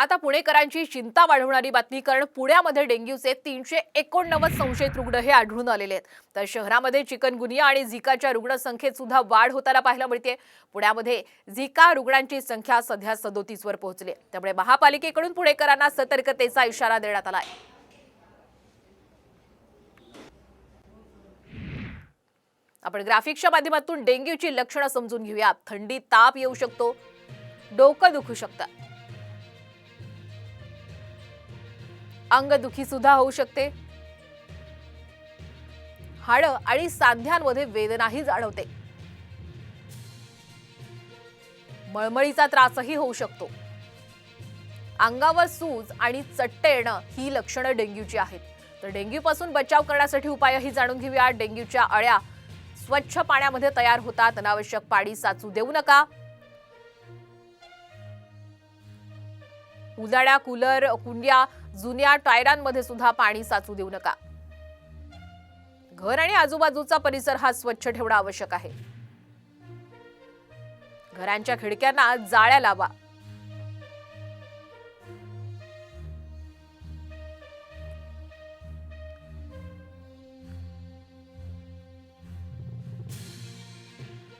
आता पुणेकरांची चिंता वाढवणारी बातमी कारण पुण्यामध्ये डेंग्यूचे तीनशे एकोणनव्वद संशयित रुग्ण हे आढळून आलेले आहेत. तर शहरामध्ये चिकनगुनिया आणि झिकाच्या रुग्णसंख्येत सुद्धा वाढ होताना पाहायला मिळते. पुण्यामध्ये झिका रुग्णांची संख्या सध्या सदोतीस वर पोहोचली त्यामुळे महापालिकेकडून पुणेकरांना सतर्कतेचा इशारा देण्यात आला आहे. आपण ग्राफिक्सच्या माध्यमातून डेंग्यूची लक्षणं समजून घेऊया थंडी ताप येऊ शकतो. डोकं दुखू शकतं. अंगदुखी सुद्धा होऊ शकते. हाडं आणि सांध्यांमध्ये वेदनाही जाणवते. मळमळीचा त्रासही होऊ शकतो. अंगावर सूज आणि चट्टे येणं ही लक्षणं डेंग्यूची आहेत. तर डेंग्यूपासून बचाव करण्यासाठी उपायही जाणून घेऊया. डेंग्यूच्या अळ्या स्वच्छ पाण्यामध्ये तयार होतात. अनावश्यक पाणी साचू देऊ नका. उजाड्या कूलर कुंड्या जुन्या टायरांमध्ये सुद्धा पाणी साचू देऊ नका. घर आणि आजूबाजूचा परिसर हा स्वच्छ ठेवणं आवश्यक आहे. घरांच्या खिडक्यांना जाळ्या लावा.